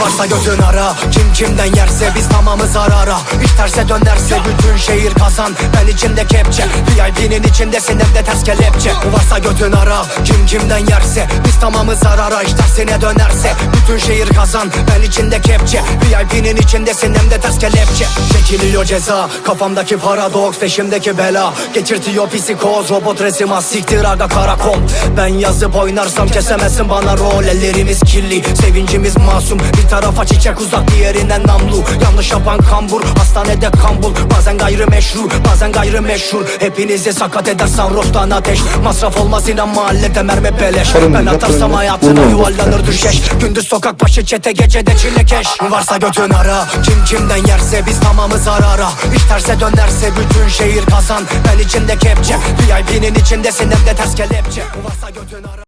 Varsa götün ara. Kim kimden yerse biz tamamı zarara İş terse dönerse bütün şehir kazan. Ben içimde kepçe VIP'nin içindesin hem de ters kelepçe. Varsa götün ara. Kim kimden yerse biz tamamı zarara İş tersine dönerse bütün şehir kazan. Ben içinde kepçe VIP'nin içindesin hem de ters kelepçe Çekiliyor ceza. Kafamdaki paradoks peşimdeki bela. Geçirtiyor psikoz robot resim siktir aga karakol Ben yazıp oynarsam kesemezsin bana rol. Ellerimiz kirli sevincimiz masum. Bir tarafa çiçek uzak diğerinden namlu. Yanlış yapan kambur hastanede kambul Bazen gayrimeşru bazen gayrimeşhur. Hepinizi sakat eder sarhoştan ateş. Masraf olmaz inan mahallede mermi beleş. Ben atarsam ya. hayatına yuvarlanır düşeş Gündüz sokak başı çete gecede çilekeş. Varsa götün ara Kim kimden yerse biz tamamı zarara İş terse dönerse bütün şehir kazan. Ben içinde kepçe VIP'nin içindesin hem de ters kelepçe. Varsa götün ara